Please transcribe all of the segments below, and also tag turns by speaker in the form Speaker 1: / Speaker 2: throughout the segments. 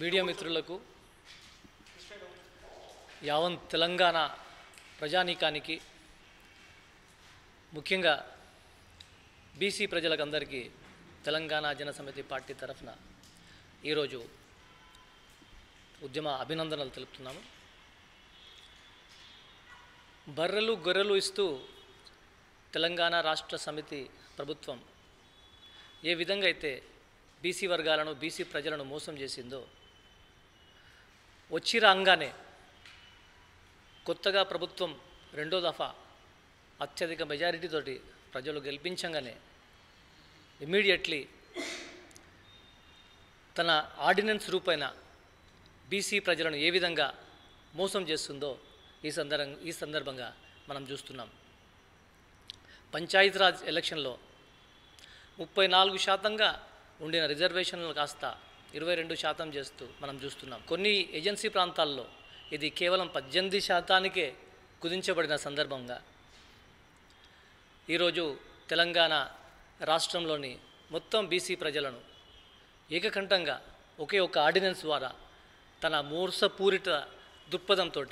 Speaker 1: Media మిత్రులకు యావన్ తెలంగాణ ప్రజానీకానికి ముఖ్యంగా బీసీ ప్రజలకందరికీ తెలంగాణ జనసమితి పార్టీ తరఫున ఈరోజు ఉద్యమ అభినందనలు తెలుపుతున్నాము. బర్రెలు గొర్రెలు ఇస్తూ తెలంగాణ రాష్ట్ర సమితి ప్రభుత్వం ఏ విధంగా అయితే బీసీ వర్గాలను బీసీ ప్రజలను మోసం చేసిందో వచ్చి రాగానే కొత్తగా ప్రభుత్వం రెండో దఫా అత్యధిక మెజారిటీతోటి ప్రజలు గెలిపించగానే ఇమీడియట్లీ తన ఆర్డినెన్స్ రూపైన బీసీ ప్రజలను ఏ విధంగా మోసం చేస్తుందో ఈ సందర్భం ఈ సందర్భంగా మనం చూస్తున్నాం. పంచాయతీరాజ్ ఎలక్షన్లో ముప్పై నాలుగు శాతంగా ఉండిన రిజర్వేషన్లు కాస్త ఇరవై రెండు శాతం చేస్తూ మనం చూస్తున్నాం. కొన్ని ఏజెన్సీ ప్రాంతాల్లో ఇది కేవలం పద్దెనిమిది శాతానికే కుదించబడిన సందర్భంగా ఈరోజు తెలంగాణ రాష్ట్రంలోని మొత్తం బీసీ ప్రజలను ఏకకంఠంగా ఒకే ఒక ఆర్డినెన్స్ ద్వారా తన మూర్సపూరిత దృక్పథంతో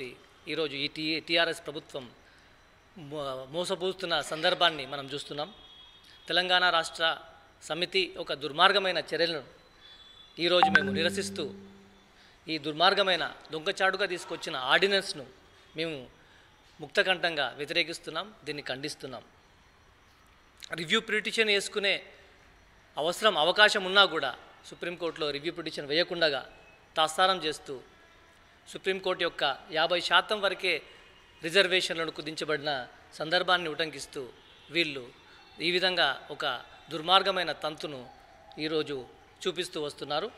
Speaker 1: ఈరోజు ఈ టీ టీఆర్ఎస్ ప్రభుత్వం మో- సందర్భాన్ని మనం చూస్తున్నాం. తెలంగాణ రాష్ట్ర సమితి ఒక దుర్మార్గమైన చర్యలను ఈరోజు మేము నిరసిస్తూ ఈ దుర్మార్గమైన దొంగచాటుగా తీసుకొచ్చిన ఆర్డినెన్స్ను మేము ముక్తకంఠంగా వ్యతిరేకిస్తున్నాం దీన్ని ఖండిస్తున్నాం. రివ్యూ పిటిషన్ వేసుకునే అవసరం అవకాశం ఉన్నా కూడా సుప్రీంకోర్టులో రివ్యూ పిటిషన్ వేయకుండా తాత్సారం చేస్తూ సుప్రీంకోర్టు యొక్క యాభై శాతం వరకే రిజర్వేషన్లను కుదించబడిన సందర్భాన్ని ఉటంకిస్తూ వీళ్ళు ఈ విధంగా ఒక దుర్మార్గమైన తంతును ఈరోజు చూపిస్తూ వస్తున్నారు.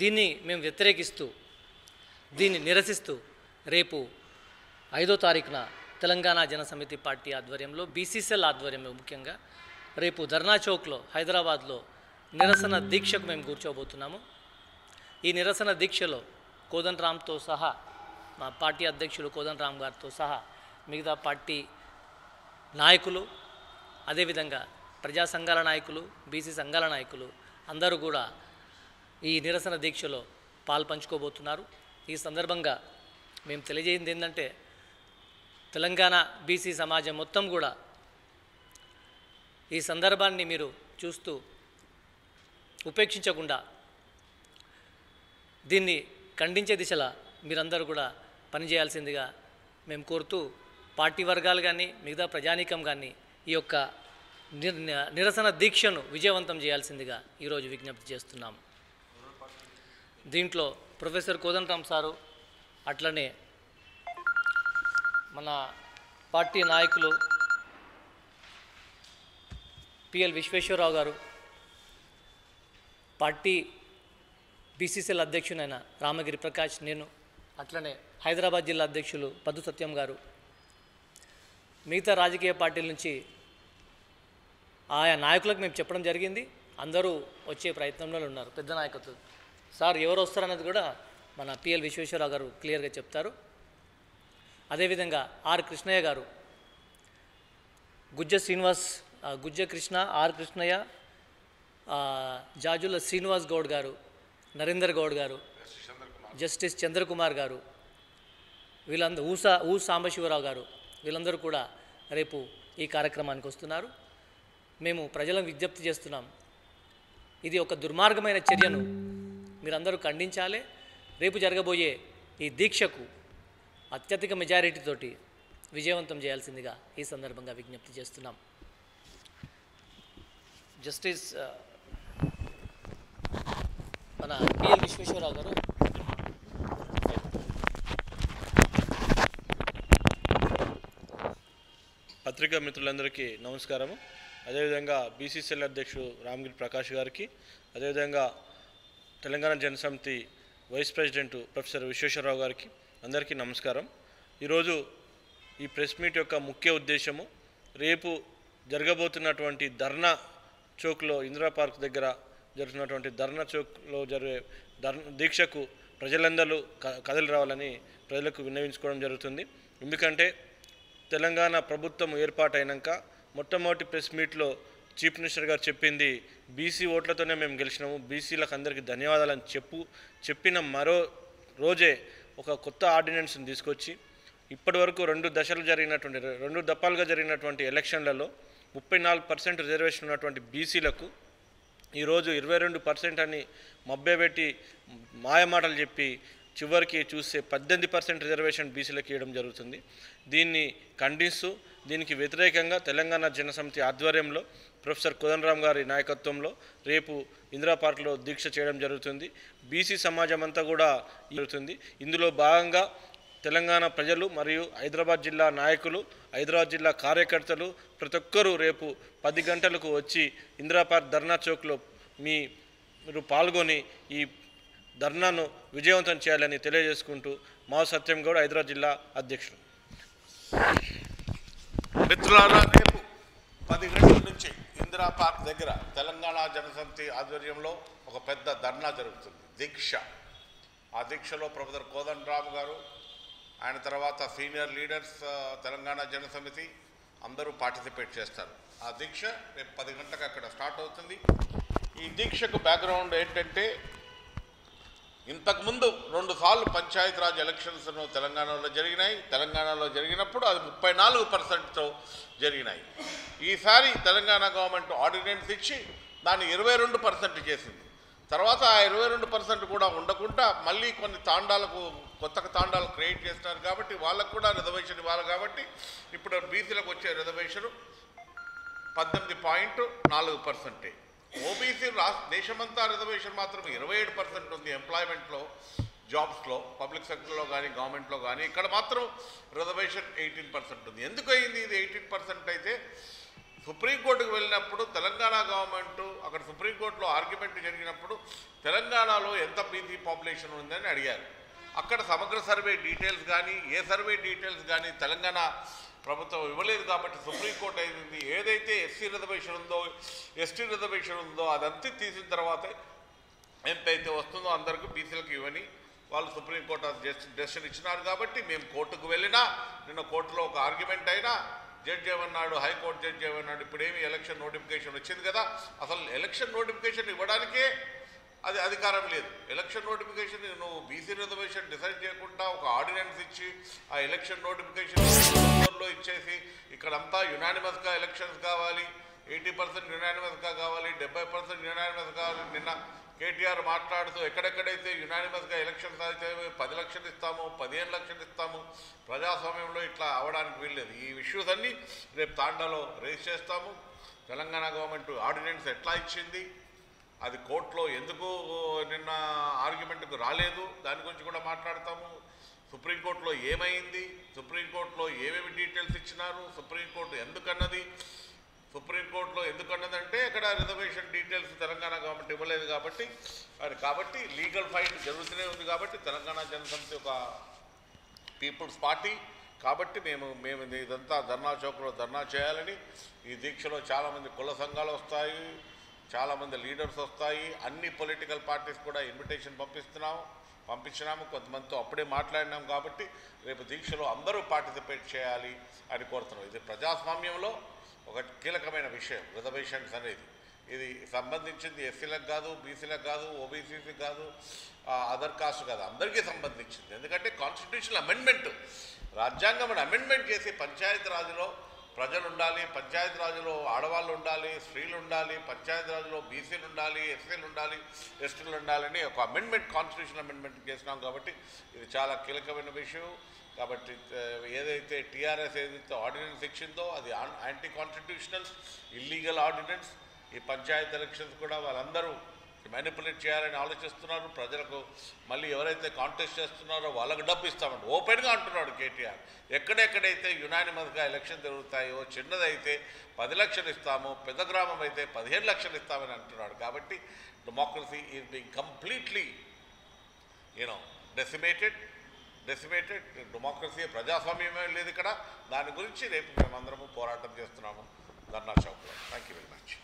Speaker 1: దీన్ని మేము వ్యతిరేకిస్తూ దీన్ని నిరసిస్తూ రేపు ఐదో తారీఖున తెలంగాణ జనసమితి పార్టీ ఆధ్వర్యంలో బీసీసీఎల్ ఆధ్వర్యంలో ముఖ్యంగా రేపు ధర్నా చౌక్లో హైదరాబాద్లో నిరసన దీక్షకు మేము కూర్చోబోతున్నాము. ఈ నిరసన దీక్షలో కోదన్ రామ్తో సహా మా పార్టీ అధ్యక్షులు కోదన్ రామ్ గారితో సహా మిగతా పార్టీ నాయకులు అదేవిధంగా ప్రజా సంఘాల నాయకులు బీసీ సంఘాల నాయకులు అందరూ కూడా ఈ నిరసన దీక్షలో పాల్పంచుకోబోతున్నారు. ఈ సందర్భంగా మేము తెలియజేయింది ఏంటంటే తెలంగాణ బీసీ సమాజం మొత్తం కూడా ఈ సందర్భాన్ని మీరు చూస్తూ ఉపేక్షించకుండా దీన్ని ఖండించే దిశలా మీరందరూ కూడా పనిచేయాల్సిందిగా మేము కోరుతూ పార్టీ వర్గాలు కానీ మిగతా ప్రజానీకం కానీ ఈ యొక్క నిరసన దీక్షను విజయవంతం చేయాల్సిందిగా ఈరోజు విజ్ఞప్తి చేస్తున్నాము దీంట్లో ప్రొఫెసర్ కోదండరామ్ సారు అట్లనే మన పార్టీ నాయకులు PL Vishweshwararao garu party BCCL అధ్యక్షునైన Ramagiri Prakash నేను అట్లనే హైదరాబాద్ జిల్లా అధ్యక్షులు పద్దు సత్యం గారు మిగతా రాజకీయ పార్టీల నుంచి ఆయా నాయకులకు మేము చెప్పడం జరిగింది. అందరూ వచ్చే ప్రయత్నంలో ఉన్నారు. పెద్ద నాయకత్వం. సార్ ఎవరు వస్తారన్నది కూడా మన పిఎల్ విశ్వేశ్వరరావు గారు క్లియర్గా చెప్తారు. అదేవిధంగా ఆర్ కృష్ణయ్య గారు గుజ్జ శ్రీనివాస్ గుజ్జ కృష్ణ ఆర్ కృష్ణయ్య జాజుల శ్రీనివాస్ గౌడ్ గారు నరేందర్ గౌడ్ గారు జస్టిస్ చంద్రకుమార్ గారు వీళ్ళందరూ ఊసా ఊ సాంబశివరావు గారు వీళ్ళందరూ కూడా రేపు ఈ కార్యక్రమానికి వస్తున్నారు. మేము ప్రజలను విజ్ఞప్తి చేస్తున్నాం. ఇది ఒక దుర్మార్గమైన చర్యను మీరందరూ ఖండించాలి. రేపు జరగబోయే ఈ దీక్షకు అత్యధిక మెజారిటీతోటి విజయవంతం చేయాల్సిందిగా ఈ సందర్భంగా విజ్ఞప్తి చేస్తున్నాం. జస్టిస్ మన పిఎల్ విశ్వేశ్వరరావు గారు.
Speaker 2: పత్రికా మిత్రులందరికీ నమస్కారము. అదేవిధంగా బీసీసీఎల్ అధ్యక్షుడు రామగిరి ప్రకాష్ గారికి అదేవిధంగా Telangana Janasamithi vice president professor Vishweshwararao గారికి అందరికీ నమస్కారం. ఈరోజు ఈ ప్రెస్ మీట్ యొక్క ముఖ్య ఉద్దేశము రేపు జరగబోతున్నటువంటి ధర్నా చౌక్లో ఇందిరా పార్క్ దగ్గర జరుగుతున్నటువంటి ధర్నా చౌక్లో జరిగే ధర్నా దీక్షకు ప్రజలందరూ క- కదలి రావాలని ప్రజలకు విన్నవించుకోవడం జరుగుతుంది. ఎందుకంటే తెలంగాణ ప్రభుత్వం ఏర్పాటైనాక మొట్టమొదటి ప్రెస్ మీట్లో చీఫ్ మినిస్టర్ గారు చెప్పింది బీసీ ఓట్లతోనే మేము గెలిచినాము బీసీలకు అందరికీ ధన్యవాదాలని చెప్పు చెప్పిన మరో రోజే ఒక కొత్త ఆర్డినెన్స్ని తీసుకొచ్చి ఇప్పటి వరకు రెండు దశలు జరిగినటువంటి రెండు దఫాలుగా జరిగినటువంటి ఎలక్షన్లలో ముప్పై నాలుగు పర్సెంట్ రిజర్వేషన్ ఉన్నటువంటి బీసీలకు ఈరోజు ఇరవై రెండు పర్సెంట్ అని మబ్బెబెట్టి మాయమాటలు చెప్పి చివరికి చూస్తే పద్దెనిమిది పర్సెంట్ రిజర్వేషన్ బీసీలకు ఇవ్వడం జరుగుతుంది. దీన్ని ఖండిస్తూ దీనికి వ్యతిరేకంగా తెలంగాణ జనసమితి ఆధ్వర్యంలో ప్రొఫెసర్ కోదండరామ్ గారి నాయకత్వంలో రేపు ఇందిరా పార్క్లో దీక్ష చేయడం జరుగుతుంది. బీసీ సమాజం అంతా కూడా జరుగుతుంది. ఇందులో భాగంగా తెలంగాణ ప్రజలు మరియు హైదరాబాద్ జిల్లా నాయకులు హైదరాబాద్ జిల్లా కార్యకర్తలు ప్రతి ఒక్కరూ రేపు పది గంటలకు వచ్చి ఇందిరా పార్క్ ధర్నా చౌక్లో మీ మీరు పాల్గొని ఈ ధర్నాను విజయవంతం చేయాలని తెలియజేసుకుంటూ మా సత్యం గౌడ్ హైదరాబాద్ జిల్లా అధ్యక్షుడు.
Speaker 3: మిత్రులారా రేపు పది గంటల నుంచి ఇందిరా పార్క్ దగ్గర తెలంగాణ జనసమితి ఆధ్వర్యంలో ఒక పెద్ద ధర్నా జరుగుతుంది దీక్ష. ఆ దీక్షలో ప్రొఫెసర్ కోదండరామ్ గారు ఆయన తర్వాత సీనియర్ లీడర్స్ తెలంగాణ జనసమితి అందరూ పార్టిసిపేట్ చేస్తారు. ఆ దీక్ష రేపు పది గంటలకు అక్కడ స్టార్ట్ అవుతుంది. ఈ దీక్షకు బ్యాక్గ్రౌండ్ ఏంటంటే ఇంతకుముందు రెండుసార్లు పంచాయతీరాజ్ ఎలక్షన్స్ తెలంగాణలో జరిగినాయి. తెలంగాణలో జరిగినప్పుడు అది ముప్పై నాలుగు పర్సెంట్తో జరిగినాయి. ఈసారి తెలంగాణ గవర్నమెంట్ ఆర్డినెన్స్ ఇచ్చి దాన్ని ఇరవై రెండు పర్సెంట్ చేసింది. తర్వాత ఆ ఇరవై రెండు పర్సెంట్ కూడా ఉండకుండా మళ్ళీ కొన్ని తాండాలకు కొత్త తాండాలు క్రియేట్ చేస్తున్నారు కాబట్టి వాళ్ళకు కూడా రిజర్వేషన్ ఇవ్వాలి కాబట్టి ఇప్పుడు బీసీలకు వచ్చే రిజర్వేషన్ పద్దెనిమిది పాయింట్ నాలుగు పర్సెంటే. రాష్ట్ర దేశమంతా రిజర్వేషన్ మాత్రం ఇరవై ఏడు పర్సెంట్ ఉంది ఎంప్లాయ్మెంట్లో జాబ్స్లో పబ్లిక్ సెక్టర్లో కానీ గవర్నమెంట్లో కానీ. ఇక్కడ మాత్రం రిజర్వేషన్ ఎయిటీన్ పర్సెంట్ ఉంది. ఎందుకు అయింది ఇది ఎయిటీన్ పర్సెంట్ అయితే సుప్రీంకోర్టుకు వెళ్ళినప్పుడు తెలంగాణ గవర్నమెంట్ అక్కడ సుప్రీంకోర్టులో ఆర్గ్యుమెంట్ జరిగినప్పుడు తెలంగాణలో ఎంత బీసీ పాపులేషన్ ఉందని అడిగారు. అక్కడ సమగ్ర సర్వే డీటెయిల్స్ కానీ ఏ సర్వే డీటెయిల్స్ కానీ తెలంగాణ ప్రభుత్వం ఇవ్వలేదు కాబట్టి సుప్రీంకోర్టు అయింది. ఏదైతే ఎస్సీ రిజర్వేషన్ ఉందో ఎస్టీ రిజర్వేషన్ ఉందో అదంతా తీసిన తర్వాతే ఎంత అయితే వస్తుందో అందరికీ బీసీలకు ఇవ్వని వాళ్ళు సుప్రీంకోర్టు జస్ట్ డెసిషన్ ఇచ్చినారు కాబట్టి మేము కోర్టుకు వెళ్ళినా నిన్న కోర్టులో ఒక ఆర్గ్యుమెంట్ అయినా జడ్జి ఏమన్నాడు హైకోర్టు జడ్జి ఏమన్నాడు ఇప్పుడేమి ఎలక్షన్ నోటిఫికేషన్ వచ్చింది కదా అసలు ఎలక్షన్ నోటిఫికేషన్ ఇవ్వడానికే అది అధికారం లేదు. ఎలక్షన్ నోటిఫికేషన్ నువ్వు బీసీ రిజర్వేషన్ డిసైడ్ చేయకుండా ఒక ఆర్డినెన్స్ ఇచ్చి ఆ ఎలక్షన్ నోటిఫికేషన్లో ఇచ్చేసి ఇక్కడంతా యునానిమస్గా ఎలక్షన్స్ కావాలి. ఎయిటీ పర్సెంట్ యునానిమస్గా కావాలి. డెబ్బై పర్సెంట్ యునానిమస్ కావాలి. నిన్న కేటీఆర్ మాట్లాడుతూ ఎక్కడెక్కడైతే యునానిమస్గా ఎలక్షన్ సాధితే పది లక్షలు ఇస్తాము పదిహేను లక్షలు ఇస్తాము ప్రజాస్వామ్యంలో ఇట్లా అవడానికి వీల్లేదు. ఈ ఇష్యూస్ అన్నీ రేపు తాండాలో రేస్ చేస్తాము. తెలంగాణ గవర్నమెంట్ ఆర్డినెన్స్ ఎట్లా ఇచ్చింది? అది కోర్టులో ఎందుకు నిన్న ఆర్గ్యుమెంట్కు రాలేదు? దాని గురించి కూడా మాట్లాడతాము. సుప్రీంకోర్టులో ఏమైంది? సుప్రీంకోర్టులో ఏమేమి డీటెయిల్స్ ఇచ్చినారు? సుప్రీంకోర్టు ఎందుకన్నది? సుప్రీంకోర్టులో ఎందుకన్నదంటే ఇక్కడ రిజర్వేషన్ డీటెయిల్స్ తెలంగాణ గవర్నమెంట్ ఇవ్వలేదు కాబట్టి అది కాబట్టి లీగల్ ఫైట్ జరుగుతూనే ఉంది కాబట్టి తెలంగాణ జనసమితి ఒక పీపుల్స్ పార్టీ. కాబట్టి మేము మేము ఇదంతా ధర్నా చౌక్లో ధర్నా చేయాలని ఈ దీక్షలో చాలామంది కుల సంఘాలు వస్తాయి. చాలామంది లీడర్స్ వస్తాయి. అన్ని పొలిటికల్ పార్టీస్ కూడా ఇన్విటేషన్ పంపిస్తున్నాము పంపించినాము. కొంతమందితో అప్పుడే మాట్లాడినాం కాబట్టి రేపు దీక్షలో అందరూ పార్టిసిపేట్ చేయాలి అని కోరుతున్నాం. ఇది ప్రజాస్వామ్యంలో ఒక కీలకమైన విషయం రిజర్వేషన్స్ అనేది. ఇది సంబంధించింది ఎస్సీలకు కాదు బీసీలకు కాదు ఓబీసీకి కాదు అదర్ కాస్ట్ కాదు అందరికీ సంబంధించింది. ఎందుకంటే కాన్స్టిట్యూషన్ అమెండ్మెంట్. రాజ్యాంగం అమెండ్మెంట్ చేసి పంచాయతీ రాజులో ప్రజలు ఉండాలి పంచాయతీ రాజులో ఆడవాళ్ళు ఉండాలి స్త్రీలు ఉండాలి పంచాయతీ రాజులో బీసీలు ఉండాలి ఎస్సీలు ఉండాలి ఎస్టీలు ఉండాలని ఒక అమెండ్మెంట్ కాన్స్టిట్యూషన్ అమెండ్మెంట్ చేసినాం కాబట్టి ఇది చాలా కీలకమైన విషయం. కాబట్టి ఏదైతే టీఆర్ఎస్ ఏదైతే ఆర్డినెన్స్ ఇచ్చిందో అది యాంటీ కాన్స్టిట్యూషనల్ ఇల్లీగల్ ఆర్డినెన్స్ ఈ పంచాయత్ ఎలక్షన్స్ కూడా వాళ్ళందరూ మ్యానిపులేట్ చేయాలని ఆలోచిస్తున్నారు. ప్రజలకు మళ్ళీ ఎవరైతే కాంటెస్ట్ చేస్తున్నారో వాళ్ళకు డబ్బు ఇస్తామండి ఓపెన్గా అంటున్నాడు కేటీఆర్. ఎక్కడెక్కడైతే యునానిమస్గా ఎలక్షన్ జరుగుతాయో చిన్నదైతే పది లక్షలు ఇస్తాము పెద్ద గ్రామం అయితే పదిహేను లక్షలు ఇస్తామని అంటున్నాడు. కాబట్టి democracy is being completely you know decimated decimated democracy ప్రజాస్వామ్యమే లేదు ఇక్కడ. దాని గురించి రేపు మేమందరము పోరాటం చేస్తున్నాము. ధర్నా చౌక్లో. Thank you very much